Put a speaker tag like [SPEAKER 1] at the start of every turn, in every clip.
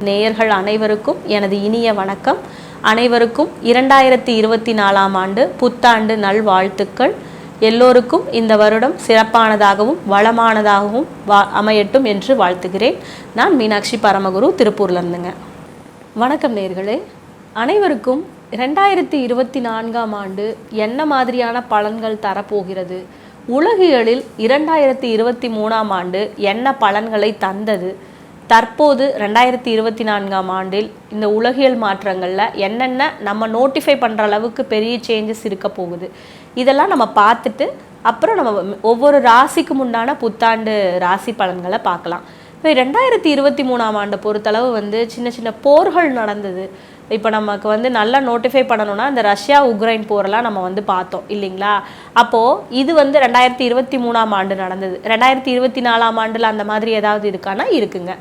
[SPEAKER 1] நேயர்கள் அனைவருக்கும் எனது இனிய வணக்கம். அனைவருக்கும் இரண்டாயிரத்தி இருபத்தி நாலாம் ஆண்டு புத்தாண்டு நல்வாழ்த்துக்கள். எல்லோருக்கும் இந்த வருடம் சிறப்பானதாகவும் வளமானதாகவும் வா அமையட்டும் என்று வாழ்த்துகிறேன். நான் மீனாட்சி பரமகுரு திருப்பூர்லேருந்துங்க. வணக்கம் நேர்களே அனைவருக்கும் ரெண்டாயிரத்தி இருபத்தி நான்காம் ஆண்டு என்ன மாதிரியான பலன்கள் தரப்போகிறது? உலகியலில் இரண்டாயிரத்தி இருபத்தி மூணாம் ஆண்டு என்ன பலன்களை தந்தது? தற்போது ரெண்டாயிரத்தி இருபத்தி நான்காம் ஆண்டில் இந்த உலகியல் மாற்றங்களில் என்னென்ன நம்ம நோட்டிஃபை பண்ணுற அளவுக்கு பெரிய சேஞ்சஸ் இருக்க போகுது? இதெல்லாம் நம்ம பார்த்துட்டு அப்புறம் நம்ம ஒவ்வொரு ராசிக்கும் உண்டான புத்தாண்டு ராசி பலன்களை பார்க்கலாம். இப்போ ரெண்டாயிரத்தி இருபத்தி மூணாம் ஆண்டை பொறுத்தளவு வந்து சின்ன சின்ன போர்கள் நடந்தது. இப்போ நமக்கு வந்து நல்லா நோட்டிஃபை பண்ணணும்னா இந்த ரஷ்யா உக்ரைன் போரெல்லாம் நம்ம வந்து பார்த்தோம் இல்லைங்களா? அப்போது இது வந்து ரெண்டாயிரத்தி இருபத்தி மூணாம் ஆண்டு நடந்தது. ரெண்டாயிரத்தி இருபத்தி நாலாம் ஆண்டில் அந்த மாதிரி ஏதாவது இருக்கானா? இருக்குங்க.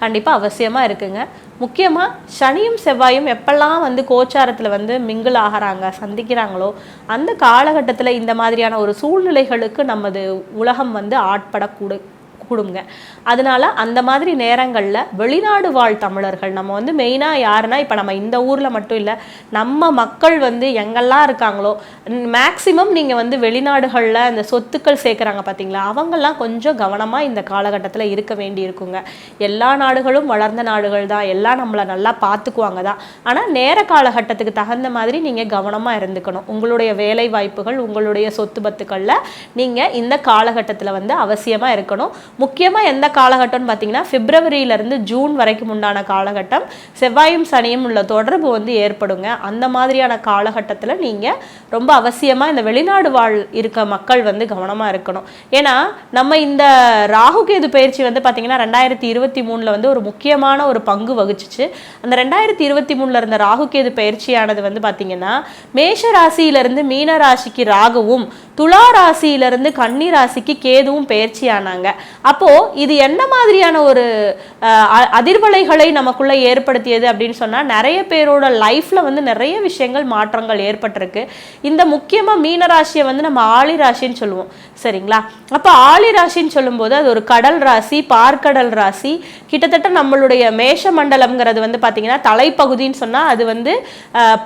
[SPEAKER 1] கண்டிப்பாக அவசியமாக இருக்குங்க. முக்கியமாக சனியும் செவ்வாயும் எப்பெல்லாம் வந்து கோச்சாரத்தில் வந்து மிங்கிள் ஆகிறாங்க சந்திக்கிறாங்களோ அந்த காலகட்டத்தில் இந்த மாதிரியான ஒரு சூழ்நிலைகளுக்கு நமது உலகம் வந்து ஆட்படக்கூடும் கொடுங்க. அதனால அந்த மாதிரி நேரங்களில் வெளிநாடு வாழ் தமிழர்கள் நம்ம வந்து மெயினாக யாருன்னா இப்போ நம்ம இந்த ஊரில் மட்டும் இல்லை நம்ம மக்கள் வந்து எங்கெல்லாம் இருக்காங்களோ மேக்சிமம் நீங்கள் வந்து வெளிநாடுகளில் இந்த சொத்துக்கள் சேர்க்குறாங்க பார்த்தீங்களா அவங்கெல்லாம் கொஞ்சம் கவனமாக இந்த காலகட்டத்தில் இருக்க வேண்டி இருக்குங்க எல்லா நாடுகளும் வளர்ந்த நாடுகள் தான் எல்லாம் நம்மளை நல்லா பார்த்துக்குவாங்க தான். ஆனால் நேர காலகட்டத்துக்கு தகுந்த மாதிரி நீங்கள் கவனமாக இருந்துக்கணும். உங்களுடைய வேலை வாய்ப்புகள் உங்களுடைய சொத்து பத்துக்களில் நீங்கள் இந்த காலகட்டத்தில் வந்து அவசியமாக இருக்கணும். முக்கியமாக எந்த காலகட்டம்னு பார்த்தீங்கன்னா பிப்ரவரியிலேருந்து ஜூன் வரைக்கும் உண்டான காலகட்டம். செவ்வாயும் சனியும் உள்ள தொடர்பு வந்து ஏற்படுங்க. அந்த மாதிரியான காலகட்டத்தில் நீங்கள் ரொம்ப அவசியமாக இந்த வெளிநாடு வாழ் இருக்க மக்கள் வந்து கவனமாக இருக்கணும். ஏன்னா நம்ம இந்த ராகுகேது பயிற்சி வந்து பார்த்தீங்கன்னா ரெண்டாயிரத்தி இருபத்தி மூணில் வந்து ஒரு முக்கியமான ஒரு பங்கு வகிச்சிச்சு. அந்த ரெண்டாயிரத்தி இருபத்தி மூணில் இருந்த ராகுகேது பயிற்சியானது வந்து பார்த்தீங்கன்னா மேஷ ராசியிலிருந்து மீன ராசிக்கு ராகுவும் துலா ராசியிலிருந்து கன்னி ராசிக்கு கேதுவும் பயிற்சி அப்போது இது என்ன மாதிரியான ஒரு அதிர்வலைகளை நமக்குள்ளே ஏற்படுத்தியது அப்படின்னு சொன்னால் நிறைய பேரோட லைஃப்பில் வந்து நிறைய விஷயங்கள் மாற்றங்கள் ஏற்பட்டிருக்கு. இந்த முக்கியமாக மீன ராசியை வந்து நம்ம ஆளி ராசின்னு சொல்லுவோம். சரிங்களா? அப்போ ஆளி ராசின்னு சொல்லும்போது அது ஒரு கடல் ராசி பார்க்கடல் ராசி. கிட்டத்தட்ட நம்மளுடைய மேஷ மண்டலம்ங்கிறது வந்து பார்த்திங்கன்னா தலைப்பகுதின்னு சொன்னால் அது வந்து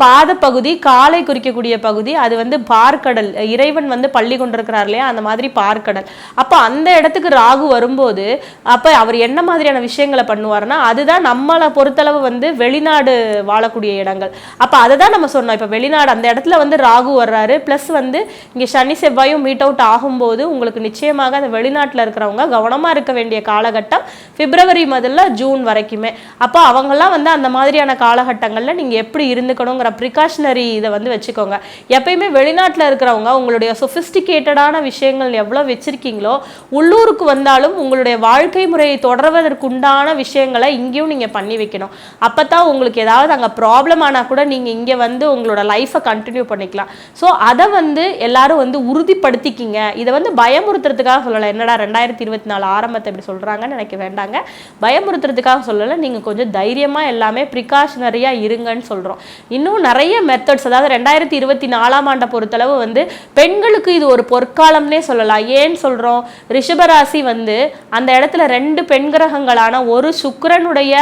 [SPEAKER 1] பாதப்பகுதி காலை குறிக்கக்கூடிய பகுதி அது வந்து பார்க்கடல். இறைவன் வந்து பள்ளி கொண்டிருக்கிறார் இல்லையா? அந்த மாதிரி பார்க்கடல். அப்போ அந்த இடத்துக்கு ராகு வரும்போது அப்போ அவர் என்ன மாதிரியான விஷயங்களை பண்ணுவார்னா அதுதான் நம்மளை பொறுத்தளவு வந்து வெளிநாடு வாழக்கூடிய இடங்கள். அப்போ அதை தான் நம்ம சொன்னோம். இப்போ வெளிநாடு அந்த இடத்துல வந்து ராகு வர்றாரு. ப்ளஸ் வந்து இங்கே சனி செவ்வாயும் மீட் அவுட் ஆகும்போது உங்களுக்கு நிச்சயமாக அந்த வெளிநாட்டில் இருக்கிறவங்க கவனமாக இருக்க வேண்டிய காலகட்டம் பிப்ரவரி முதல்ல ஜூன் வரைக்குமே. அப்போ அவங்கெல்லாம் வந்து அந்த மாதிரியான காலகட்டங்களில் நீங்கள் எப்படி இருந்துக்கணுங்கிற ப்ரிகாஷனரி இதை வந்து வச்சுக்கோங்க. எப்பயுமே வெளிநாட்டில் இருக்கிறவங்க உங்களுடைய சொஃபிஸ்டிகேட்டடான விஷயங்கள் எவ்வளோ வச்சிருக்கீங்களோ உள்ளூருக்கு இருந்தாலும் உங்களுடைய வாழ்க்கை முறையை தொடர்வதற்குண்டான விஷயங்களை இங்கேயும் நீங்கள் பண்ணி வைக்கணும். அப்போ தான் உங்களுக்கு ஏதாவது அங்கே ப்ராப்ளம் ஆனால் கூட நீங்கள் இங்கே வந்து உங்களோட லைஃப்பை கண்டினியூ பண்ணிக்கலாம். ஸோ அதை வந்து எல்லாரும் வந்து உறுதிப்படுத்திக்கிங்க. இதை வந்து பயமுறுத்துறதுக்காக சொல்லலை. என்னடா ரெண்டாயிரத்தி இருபத்தி நாலு ஆரம்பத்தை இப்படி சொல்கிறாங்கன்னு நினைக்க வேண்டாங்க. பயமுறுத்துறதுக்காக சொல்லலை. நீங்கள் கொஞ்சம் தைரியமாக எல்லாமே ப்ரிகாஷனரியாக இருங்கன்னு சொல்கிறோம் இன்னும் நிறைய மெத்தட்ஸ் அதாவது ரெண்டாயிரத்தி இருபத்தி நாலாம் ஆண்டை பொறுத்தளவு வந்து பெண்களுக்கு இது ஒரு பொற்காலம்னே சொல்லலாம். ஏன்னு சொல்கிறோம் ரிஷபராசி வந்து அந்த இடத்துல ரெண்டு பெண் கிரகங்களான ஒரு சுக்கிரனுடைய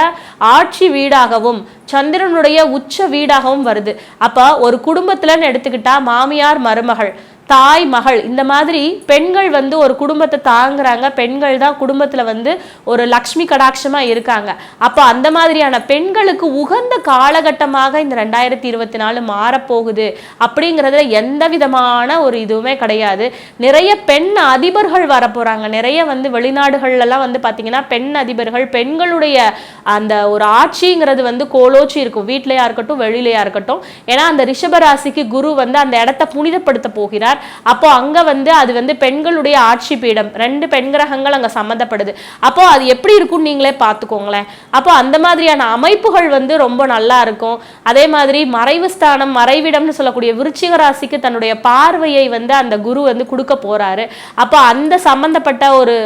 [SPEAKER 1] ஆட்சி வீடாகவும் சந்திரனுடைய உச்ச வீடாகவும் வருது. அப்போ ஒரு குடும்பத்துலன்னு எடுத்துக்கிட்டா மாமியார் மருமகள். தாய் மகள் இந்த மாதிரி பெண்கள் வந்து ஒரு குடும்பத்தை தாங்குறாங்க. பெண்கள் தான் குடும்பத்தில் வந்து ஒரு லக்ஷ்மி கடாட்சமா இருக்காங்க. அப்போ அந்த மாதிரியான பெண்களுக்கு உகந்த காலகட்டமாக இந்த ரெண்டாயிரத்தி இருபத்தி நாலு மாறப்போகுது அப்படிங்கிறதுல எந்த விதமான ஒரு இதுவுமே கிடையாது. நிறைய பெண் அதிபர்கள் வரப்போறாங்க. நிறைய வந்து வெளிநாடுகள்லாம் வந்து பார்த்தீங்கன்னா பெண் அதிபர்கள் பெண்களுடைய அந்த ஒரு ஆட்சிங்கிறது வந்து கோலோச்சி இருக்கும். வீட்டிலையா இருக்கட்டும் வெளியிலையா இருக்கட்டும். ஏன்னா அந்த ரிஷபராசிக்கு குரு வந்து அந்த இடத்த புனிதப்படுத்த போகிறார். அப்போ அங்க வந்து அது வந்து பெண்களுடைய ஆட்சி பீடம். ரெண்டு பெண் கிரகங்கள் அங்க சம்மந்தப்படுது. அப்போ அது எப்படி இருக்கும்னு நீங்களே பார்த்துக்கோங்களேன். அப்போ அந்த மாதிரியான அமைப்புகள் வந்து ரொம்ப நல்லா இருக்கும். அதே மாதிரி மறைவு ஸ்தானம் மறைவிடம்னு சொல்லக்கூடிய விருச்சிக ராசிக்கு தன்னுடைய பார்வையை வந்து அந்த குரு வந்து கொடுக்க போறாரு. அப்போ அந்த சம்பந்தப்பட்ட ஒரு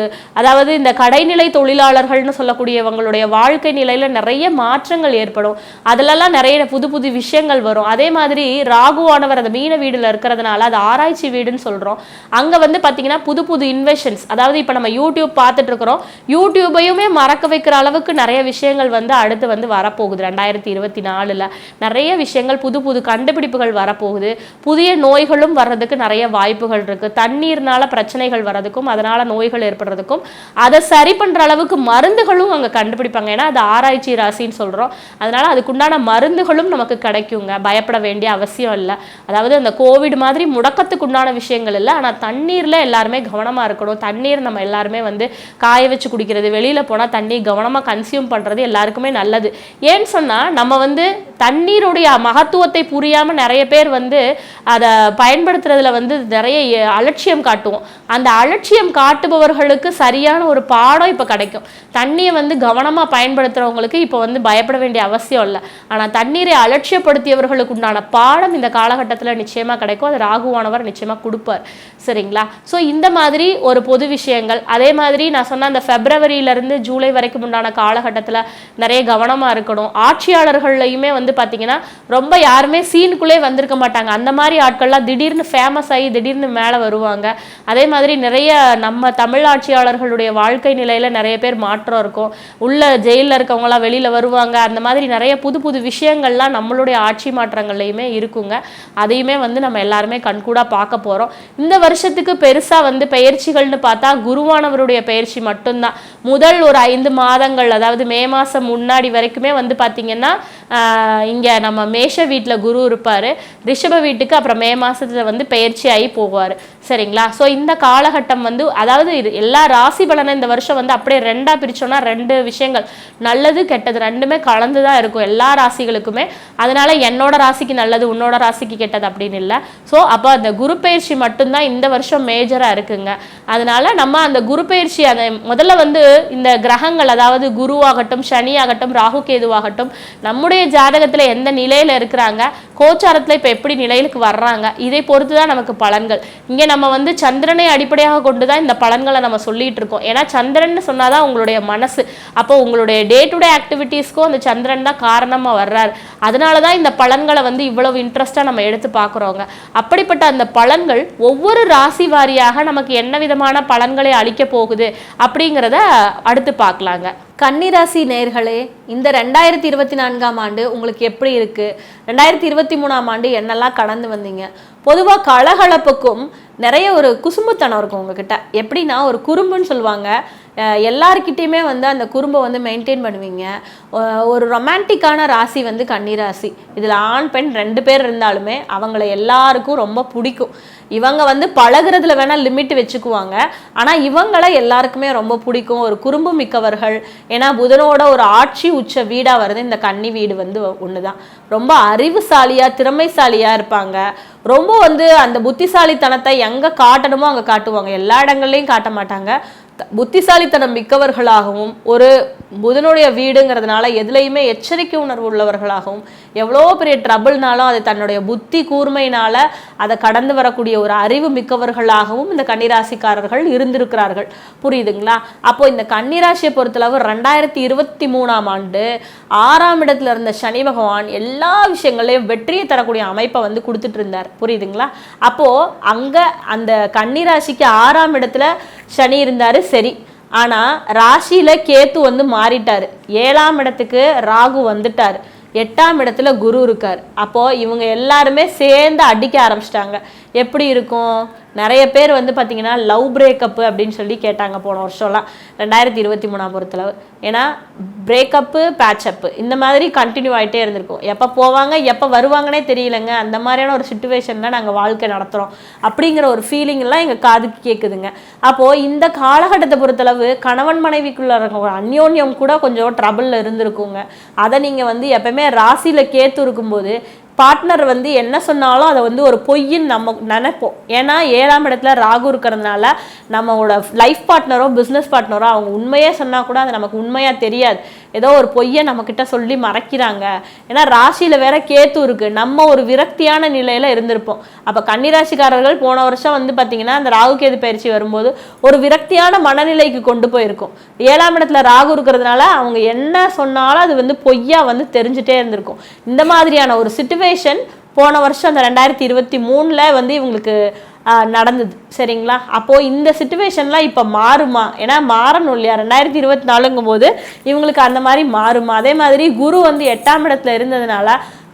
[SPEAKER 1] அதாவது இந்த கடைநிலை தொழிலாளர்கள்னு சொல்லக்கூடியவங்களுடைய வாழ்க்கை நிலையில நிறைய மாற்றங்கள் ஏற்படும். அதுலலாம் நிறைய புது புது விஷயங்கள் வரும். அதே மாதிரி ராகுவானவர் அந்த மீன வீடுல இருக்கிறதுனால அது ஆராய்ச்சி ஆராய்ச்சி வீடுன்னு சொல்கிறோம் அங்கே வந்து பார்த்தீங்கன்னா புது புது இன்வெஷன்ஸ் அதாவது இப்போ நம்ம யூடியூப் பார்த்துட்டு இருக்கிறோம் யூடியூபையுமே மறக்க வைக்கிற அளவுக்கு நிறைய விஷயங்கள் வந்து அடுத்து வந்து வரப்போகுது. ரெண்டாயிரத்தி இருபத்தி நாலில் நிறைய விஷயங்கள் புது புது கண்டுபிடிப்புகள் வரப்போகுது. புதிய நோய்களும் வர்றதுக்கு நிறைய வாய்ப்புகள் இருக்குது தண்ணீர்னால பிரச்சனைகள் வர்றதுக்கும் அதனால் நோய்கள் ஏற்படுறதுக்கும் அதை சரி பண்ணுற அளவுக்கு மருந்துகளும் அங்கே கண்டுபிடிப்பாங்க. ஏன்னா அது ஆராய்ச்சி ராசின்னு சொல்கிறோம் அதனால அதுக்குண்டான மருந்துகளும் நமக்கு கிடைக்குங்க. பயப்பட வேண்டிய அவசியம் இல்லை. அதாவது அந்த கோவிட் மாதிரி முடக்கத்துக்கு உண்டான விஷயங்கள் இல்லை. ஆனால் தண்ணீரில் எல்லாருமே கவனமாக இருக்கணும். தண்ணீர் நம்ம எல்லாருமே வந்து காய வச்சு குடிக்கிறது வெளியில் போனால் தண்ணி கவனமாக கன்சியூம் பண்ணுறது எல்லாருக்குமே நல்லது. ஏன்னு சொன்னால் நம்ம வந்து தண்ணீருடைய மகத்துவத்தை புரியாமல் நிறைய பேர் வந்து அதை பயன்படுத்துறதுல வந்து நிறைய அலட்சியம் காட்டுவோம். அந்த அலட்சியம் காட்டுபவர்களுக்கு சரியான ஒரு பாடம் இப்போ கிடைக்கும். தண்ணியை வந்து கவனமாக பயன்படுத்துகிறவங்களுக்கு இப்போ வந்து பயப்பட வேண்டிய அவசியம் இல்லை. ஆனால் தண்ணீரை அலட்சியப்படுத்தியவர்களுக்கு உண்டான பாடம் இந்த காலகட்டத்தில் நிச்சயமாக கிடைக்கும். அது ராகுவானவர் நிச்சயமாக கொடுப்பார். சரிங்களா? ஸோ இந்த மாதிரி ஒரு பொது விஷயங்கள் அதே மாதிரி நான் சொன்ன அந்த ஃபெப்ரவரியிலேருந்து ஜூலை வரைக்கும் உண்டான காலகட்டத்தில் நிறைய கவனமாக இருக்கணும். ஆட்சியாளர்கள்லையுமே வந்து பார்த்தீங்கன்னா ரொம்ப யாருமே சீனுக்குள்ளே வந்திருக்க மாட்டாங்க. அந்த மாதிரி ஆட்கள்லாம் திடீர்னு ஃபேமஸ் ஆகி திடீர்னு மேலே வருவாங்க. அதே மாதிரி நிறைய நம்ம தமிழ் ஆட்சியாளர்களுடைய வாழ்க்கை நிலையில் நிறைய பேர் மாற்றம் இருக்கும். உள்ள ஜெயிலில் இருக்கவங்களாம் வெளியில் வருவாங்க. அந்த மாதிரி நிறைய புது புது விஷயங்கள்லாம் நம்மளுடைய ஆட்சி மாற்றங்கள்லையுமே இருக்குங்க. அதையுமே வந்து நம்ம எல்லாருமே கண்கூடாக பார்க்க போகிறோம் இந்த வருஷத்துக்கு பெருசாக வந்து பயிற்சிகள்னு பார்த்தா குருவானவருடைய பயிற்சி மட்டும்தான். முதல் ஒரு ஐந்து மாதங்கள் அதாவது மே மாதம் முன்னாடி வரைக்குமே வந்து பார்த்தீங்கன்னா இங்கே நம்ம மேஷ வீட்டில் குரு இருப்பார் ரிஷப வீட்டுக்கு அப்புறம் மே மாசத்துல வந்து பெயர்ச்சி ஆகி போவார். சரிங்களா? ஸோ இந்த காலகட்டம் வந்து அதாவது இது எல்லா ராசி பலனை இந்த வருஷம் வந்து அப்படியே ரெண்டாக பிரிச்சோம்னா ரெண்டு விஷயங்கள். நல்லது கெட்டது ரெண்டுமே கலந்து தான் இருக்கும் எல்லா ராசிகளுக்குமே. அதனால என்னோட ராசிக்கு நல்லது உன்னோட ராசிக்கு கெட்டது அப்படின்னு இல்லை. ஸோ அப்போ அந்த குரு பயிற்சி மட்டும்தான் இந்த வருஷம் மேஜராக இருக்குங்க. அதனால நம்ம அந்த குரு பயிற்சி அந்த முதல்ல வந்து இந்த கிரகங்கள் அதாவது குருவாகட்டும் சனி ஆகட்டும் ராகு கேதுவாகட்டும் நம்முடைய ஜாதகத்தில் எந்த நிலையில் இருக்கிறாங்க கோச்சாரத்தில் இப்போ எப்படி நிலையிலுக்கு வர்றாங்க இதை பொறுத்து தான் நமக்கு பலன்கள். இங்கே நம்ம வந்து சந்திரனை அடிப்படையாக கொண்டு தான் இந்த பலன்களை நம்ம சொல்லிட்டு இருக்கோம். ஏன்னா சந்திரன் சொன்னாதான் உங்களுடைய மனசு. அப்போ உங்களுடைய டே டு டே ஆக்டிவிட்டீஸ்க்கும் அந்த சந்திரன் தான் காரணமாக வர்றாரு. அதனால தான் இந்த பலன்களை வந்து இவ்வளவு இன்ட்ரெஸ்ட்டாக நம்ம எடுத்து பார்க்குறோங்க. அப்படிப்பட்ட அந்த பலன்கள் ஒவ்வொரு ராசி வாரியாக நமக்கு என்ன விதமான பலன்களை அளிக்க போகுது அப்படிங்கிறத அடுத்து பார்க்கலாங்க. கன்னிராசி நேர்களே இந்த ரெண்டாயிரத்தி இருபத்தி நான்காம் ஆண்டு உங்களுக்கு எப்படி இருக்குது ரெண்டாயிரத்தி இருபத்தி மூணாம் ஆண்டு என்னெல்லாம் கடந்து வந்தீங்க? பொதுவாக கலகலப்புக்கும் நிறைய ஒரு குசும்புத்தனம் இருக்கும் உங்ககிட்ட. எப்படின்னா ஒரு குறும்புன்னு சொல்லுவாங்க. எல்லாருக்கிட்டேயுமே வந்து அந்த குறும்பை வந்து மெயின்டைன் பண்ணுவீங்க. ஒரு ரொமான்டிக்கான ராசி வந்து கன்னிராசி. இதில் ஆண் பெண் ரெண்டு பேர் இருந்தாலுமே அவங்கள எல்லாருக்கும் ரொம்ப பிடிக்கும். இவங்க வந்து பழகுறதுல வேணால் லிமிட் வச்சுக்குவாங்க. ஆனால் இவங்களை எல்லாருக்குமே ரொம்ப பிடிக்கும். ஒரு குறும்பு மிக்கவர்கள். ஏன்னா புதனோட ஒரு ஆட்சி உச்ச வீடாக வருது. இந்த கன்னி வீடு வந்து ஒண்ணுதான். ரொம்ப அறிவுசாலியாக திறமைசாலியாக இருப்பாங்க. ரொம்ப வந்து அந்த புத்திசாலித்தனத்தை எங்கே காட்டணுமோ அங்கே காட்டுவாங்க. எல்லா இடங்கள்லையும் காட்ட மாட்டாங்க. புத்திசாலித்தனம் மிக்கவர்களாகவும் ஒரு புதனுடைய வீடுங்கிறதுனால எதுலையுமே எச்சரிக்கை உணர்வு உள்ளவர்களாகவும் எவ்வளோ பெரிய ட்ரபிள்னாலும் அது தன்னுடைய புத்தி கூர்மையினால அதை கடந்து வரக்கூடிய ஒரு அறிவு மிக்கவர்களாகவும் இந்த கன்னிராசிக்காரர்கள் இருந்திருக்கிறார்கள். புரியுதுங்களா? அப்போ இந்த கன்னிராசியை பொறுத்தளவு ரெண்டாயிரத்தி இருபத்தி மூணாம் ஆண்டு ஆறாம் இடத்துல இருந்த சனி பகவான் எல்லா விஷயங்களையும் வெற்றியை தரக்கூடிய அமைப்பை வந்து கொடுத்துட்டு இருந்தார் புரியுதுங்களா? அப்போ அங்க அந்த கன்னிராசிக்கு ஆறாம் இடத்துல சனி இருந்தார் சரி. ஆனால் ராசியில் கேத்து வந்து மாறிட்டார். ஏழாம் இடத்துக்கு ராகு வந்துட்டார். எட்டாம் இடத்துல குரு இருக்கார். அப்போ இவங்க எல்லாருமே சேர்ந்து அடிக்க ஆரம்பிச்சிட்டாங்க. எப்படி இருக்கும்? நிறைய பேர் வந்து பார்த்தீங்கன்னா லவ் பிரேக்கப்பு அப்படின்னு சொல்லி கேட்டாங்க போன வருஷம்லாம். ரெண்டாயிரத்தி இருபத்தி மூணாம் பொறுத்தளவு. ஏன்னா பிரேக்கப்பு பேட்சப்பு இந்த மாதிரி கண்டினியூ ஆகிட்டே இருந்திருக்கும். எப்போ போவாங்க எப்போ வருவாங்கன்னே தெரியலங்க. அந்த மாதிரியான ஒரு சுச்சுவேஷனில் நாங்கள் வாழ்க்கை நடத்துகிறோம் அப்படிங்கிற ஒரு ஃபீலிங்லாம் எங்கள் காதுக்கு கேட்குதுங்க அப்போது இந்த காலகட்டத்தை பொறுத்தளவு கணவன் மனைவிக்குள்ள இருக்க அந்யோன்யம் கூட கொஞ்சம் ட்ரபிளில் இருந்திருக்குங்க. அதை நீங்கள் வந்து எப்பவுமே ராசியில் கேத்து இருக்கும்போது பார்ட்னர் வந்து என்ன சொன்னாலும் அதை வந்து ஒரு பொய்ன்னு நம்ம நினைப்போம். ஏன்னா ஏழாம் இடத்துல ராகு இருக்கிறதுனால நம்மளோட லைஃப் பார்ட்னரோ பிஸ்னஸ் பார்ட்னரோ அவங்க உண்மையே சொன்னால் கூட அது நமக்கு உண்மையாக தெரியாது. ஏதோ ஒரு பொய்யை நம்மக்கிட்ட சொல்லி மறைக்கிறாங்க. ஏன்னா ராசியில் வேற கேத்து இருக்கு. நம்ம ஒரு விரக்தியான நிலையில் இருந்திருப்போம். அப்போ கன்னிராசிக்காரர்கள் போன வருஷம் வந்து பார்த்தீங்கன்னா அந்த ராகு கேது பயிற்சி வரும்போது ஒரு விரக்தியான மனநிலைக்கு கொண்டு போயிருக்கும். ஏழாம் இடத்துல ராகு இருக்கிறதுனால அவங்க என்ன சொன்னாலும் அது வந்து பொய்யா வந்து தெரிஞ்சுட்டே இருந்திருக்கும். இந்த மாதிரியான ஒரு சுச்சுவேஷன் போன வருஷம் அந்த ரெண்டாயிரத்தி இருபத்தி மூணில் வந்து இவங்களுக்கு நடந்தது. சரிங்களா? அப்போது இந்த சுச்சுவேஷன்லாம் இப்போ மாறுமா? ஏன்னா மாறணும் இல்லையா? ரெண்டாயிரத்தி இருபத்தி நாலுங்கும் போது இவங்களுக்கு அந்த மாதிரி மாறுமா? அதே மாதிரி குரு வந்து எட்டாம் இடத்துல இருந்ததுனால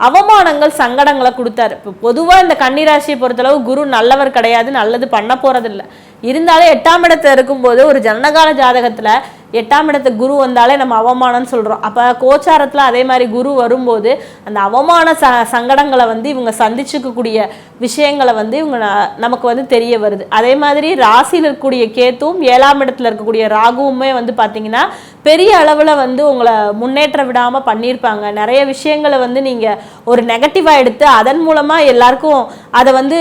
[SPEAKER 1] அவமானங்கள் சங்கடங்களை கொடுத்தாரு. இப்போ பொதுவாக இந்த கன்னிராசியை பொறுத்தளவு குரு நல்லவர் கிடையாது நல்லது பண்ண போகிறதில்ல இருந்தாலும் எட்டாம் இடத்துல இருக்கும்போது ஒரு ஜனகால ஜாதகத்தில் எட்டாம் இடத்து குரு வந்தாலே நம்ம அவமானம்னு சொல்கிறோம் அப்போ கோச்சாரத்தில் அதே மாதிரி குரு வரும்போது அந்த அவமான ச சங்கடங்களை வந்து இவங்க சந்திச்சுக்கக்கூடிய விஷயங்களை வந்து இவங்க நமக்கு வந்து தெரிய வருது. அதே மாதிரி ராசியில் இருக்கக்கூடிய கேத்துவும் ஏழாம் இடத்துல இருக்கக்கூடிய ராகுவுமே வந்து பார்த்திங்கன்னா பெரிய அளவில் வந்து உங்களை முன்னேற்ற விடாமல் பண்ணியிருப்பாங்க நிறைய விஷயங்களை வந்து நீங்கள் ஒரு நெகட்டிவாக எடுத்து அதன் மூலமாக எல்லாருக்கும் அதை வந்து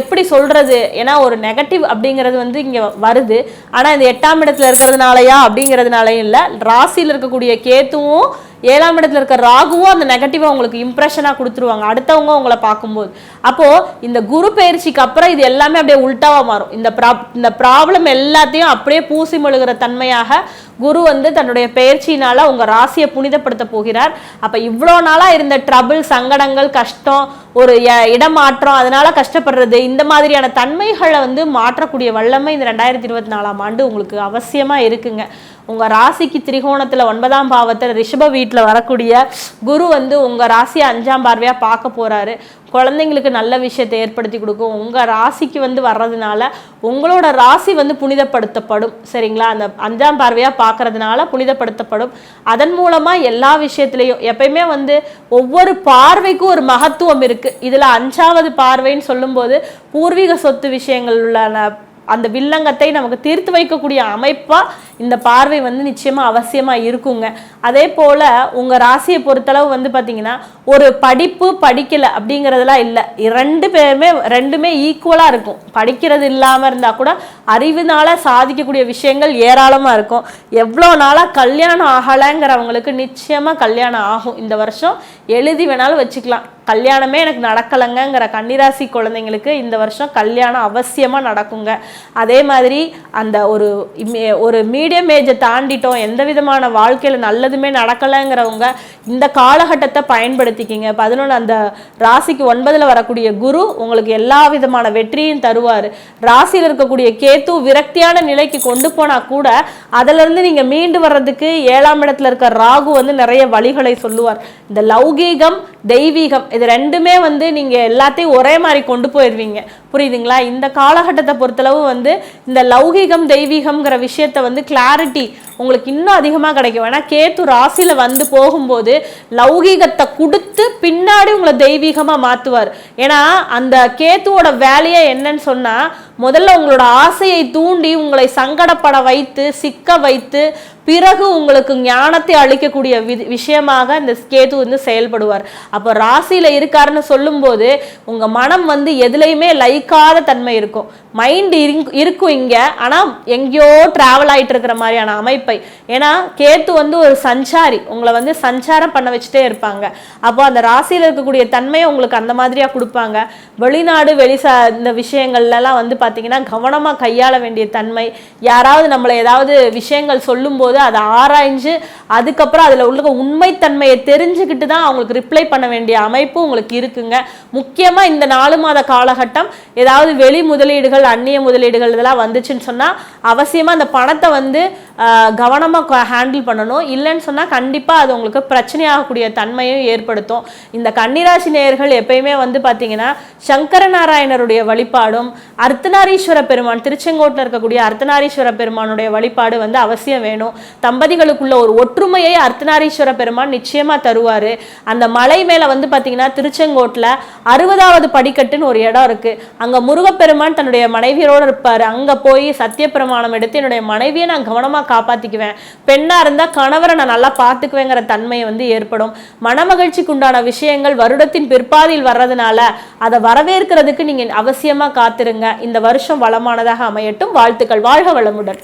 [SPEAKER 1] எப்படி சொல்கிறது ஏன்னா ஒரு நெகட்டிவ் அப்படிங்கிறது வந்து இங்கே வருது. ஆனால் இந்த எட்டாம் இடத்துல இருக்கிறதுனாலயா? அப்படிங்கிறதுனாலயும் இல்லை. ராசியில் இருக்கக்கூடிய கேத்துவும் ஏழாம் இடத்துல இருக்க ராகுவும் அந்த நெகட்டிவா உங்களுக்கு இம்ப்ரெஷனா கொடுத்துருவாங்க. அடுத்தவங்க உங்களை பார்க்கும்போது. அப்போ இந்த குரு பயிற்சிக்கு அப்புறம் இது எல்லாமே அப்படியே உல்ட்டாவாக மாறும். இந்த ப்ரா இந்த ப்ராப்ளம் எல்லாத்தையும் அப்படியே பூசி மொழுகிற தன்மையாக குரு வந்து தன்னுடைய பயிற்சியினால உங்க ராசியை புனிதப்படுத்த போகிறார். அப்ப இவ்வளோ நாளா இருந்த ட்ரபிள் சங்கடங்கள் கஷ்டம் ஒரு இடமாற்றம் அதனால கஷ்டப்படுறது இந்த மாதிரியான தன்மைகளை வந்து மாற்றக்கூடிய வல்லமை இந்த ரெண்டாயிரத்தி இருபத்தி நாலாம் ஆண்டு உங்களுக்கு அவசியமா இருக்குங்க. உங்கள் ராசிக்கு திரிகோணத்தில் ஒன்பதாம் பாவத்தில் ரிஷப வீட்டில் வரக்கூடிய குரு வந்து உங்கள் ராசியை அஞ்சாம் பார்வையாக பார்க்க போகிறாரு குழந்தைங்களுக்கு நல்ல விஷயத்தை ஏற்படுத்தி கொடுக்கும். உங்கள் ராசிக்கு வந்து வர்றதுனால உங்களோட ராசி வந்து புனிதப்படுத்தப்படும். சரிங்களா? அந்த அஞ்சாம் பார்வையாக பார்க்கறதுனால புனிதப்படுத்தப்படும். அதன் மூலமாக எல்லா விஷயத்துலையும் எப்பயுமே வந்து ஒவ்வொரு பார்வைக்கும் ஒரு மகத்துவம் இருக்குது இதில் அஞ்சாவது பார்வைன்னு சொல்லும்போது பூர்வீக சொத்து விஷயங்கள் உள்ள அந்த வில்லங்கத்தை நமக்கு தீர்த்து வைக்கக்கூடிய அமைப்பாக இந்த பார்வை வந்து நிச்சயமாக அவசியமாக இருக்குங்க. அதே போல் உங்கள் ராசியை பொறுத்தளவு வந்து பார்த்திங்கன்னா ஒரு படிப்பு படிக்கலை அப்படிங்கிறதெல்லாம் இல்லை. ரெண்டு பேருமே ரெண்டுமே ஈக்குவலாக இருக்கும். படிக்கிறது இல்லாமல் இருந்தால் கூட அறிவுனால சாதிக்கக்கூடிய விஷயங்கள் ஏராளமாக இருக்கும். எவ்வளோ நாளாக கல்யாணம் ஆகலைங்கிறவங்களுக்கு நிச்சயமாக கல்யாணம் ஆகும். இந்த வருஷம் எழுதி வேணாலும் வச்சுக்கலாம். கல்யாணமே எனக்கு நடக்கலைங்கிற கன்னிராசி குழந்தைங்களுக்கு இந்த வருஷம் கல்யாணம் அவசியமாக நடக்குங்க. அதே மாதிரி அந்த ஒரு ஒரு ஒரு மீடியம் ஏஜை தாண்டிட்டோம். எந்த விதமான வாழ்க்கையில நல்லதுமே நடக்கலைங்கிறவங்க இந்த காலகட்டத்தை பயன்படுத்திக்கிங்க. பதினொன்று அந்த ராசிக்கு ஒன்பதுல வரக்கூடிய குரு உங்களுக்கு எல்லா விதமான வெற்றியும் தருவார். ராசியில் இருக்கக்கூடிய கேத்து விரக்தியான நிலைக்கு கொண்டு போனா கூட அதிலிருந்து நீங்கள் மீண்டு வர்றதுக்கு ஏழாம் இடத்துல இருக்க ராகு வந்து நிறைய வழிகளை சொல்லுவார். இந்த லௌகீகம் தெய்வீகம் இது ரெண்டுமே வந்து நீங்கள் எல்லாத்தையும் ஒரே மாதிரி கொண்டு போயிடுவீங்க. புரியுதுங்களா? இந்த காலகட்டத்தை பொறுத்தளவு வந்து இந்த லௌகீகம் தெய்வீகம்ங்கிற விஷயத்த வந்து கிளாரிட்டி உங்களுக்கு இன்னும் அதிகமாக கிடைக்கும். ஏன்னா கேத்து ராசியில் வந்து போகும்போது லௌகீகத்தை கொடுத்து பின்னாடி உங்களை தெய்வீகமாக மாற்றுவார் ஏன்னா அந்த கேத்துவோட வேலையை என்னன்னு சொன்னால் முதல்ல உங்களோட ஆசையை தூண்டி உங்களை சங்கடப்பட வைத்து சிக்க வைத்து பிறகு உங்களுக்கு ஞானத்தை அளிக்கக்கூடிய வி- விஷயமாக இந்த கேது வந்து செயல்படுவார். அப்போ ராசியில் இருக்காருன்னு சொல்லும்போது உங்கள் மனம் வந்து எதுலேயுமே லைக்காத தன்மை இருக்கும். மைண்ட் இருக்கும் இங்கே. ஆனால் எங்கேயோ ட்ராவல் ஆகிட்டு இருக்கிற மாதிரியான அமைப்பு ஏன்னா கேத்து வந்து ஒரு சஞ்சாரி. உங்களை வந்து சஞ்சாரம் பண்ண வச்சுட்டே இருப்பாங்க. அப்போ அந்த ராசியில இருக்கக்கூடிய தன்மையை உங்களுக்கு அந்த மாதிரியா கொடுப்பாங்க. வெளிநாடு வெளிசா இந்த விஷயங்கள்லாம் வந்து பார்த்தீங்கன்னா கவனமா கையாள வேண்டிய தன்மை. யாராவது நம்மளை ஏதாவது விஷயங்கள் சொல்லும்போது அதை ஆராய்ஞ்சு அதுக்கப்புறம் அதில் உள்ள உண்மைத்தன்மையை தெரிஞ்சுக்கிட்டு தான் அவங்களுக்கு ரிப்ளை பண்ண வேண்டிய அமைப்பு உங்களுக்கு இருக்குங்க. முக்கியமாக இந்த நாலு மாத காலகட்டம் ஏதாவது வெளி முதலீடுகள் அந்நிய முதலீடுகள் இதெல்லாம் வந்துச்சுன்னு சொன்னால் அவசியமாக அந்த பணத்தை வந்து கவனமாக ஹேண்டில் பண்ணணும். இல்லைன்னு சொன்னால் கண்டிப்பாக அது உங்களுக்கு பிரச்சனையாகக்கூடிய தன்மையும் ஏற்படுத்தும். இந்த கன்னிராசி நேயர்கள் எப்பயுமே வந்து பார்த்தீங்கன்னா சங்கர நாராயணருடைய வழிபாடும் அர்த்தநாரீஸ்வர பெருமான் திருச்செங்கோட்டில் இருக்கக்கூடிய அர்த்தநாரீஸ்வர பெருமானுடைய வழிபாடு வந்து அவசியம் வேணும். தம்பதிகளுக்குள்ள ஒரு ஒற்றுமையை அர்த்தநாரீஸ்வர பெருமான் நிச்சயமாக தருவார். அந்த மலை மேலே வந்து பார்த்தீங்கன்னா திருச்செங்கோட்டில் அறுபதாவது படிக்கட்டுன்னு ஒரு இடம் இருக்குது அங்கே முருகப்பெருமான் தன்னுடைய மனைவியரோடு இருப்பார். அங்கே போய் சத்திய பிரமாணம் எடுத்து என்னுடைய மனைவியை நான் கவனமாக காப்பாற்றி காப்பாத்திக்குவேன். பெண்ணா இருந்தா கணவரை நான் நல்லா பார்த்துக்குவேங்கிற தன்மை வந்து ஏற்படும். மனமகிழ்ச்சிக்கு உண்டான விஷயங்கள் வருடத்தின் பிற்பாதியில் வர்றதுனால அதை வரவேற்கிறதுக்கு நீங்க அவசியமா காத்திருங்க. இந்த வருஷம் வளமானதாக அமையட்டும். வாழ்த்துக்கள். வாழ்க வளமுடன்.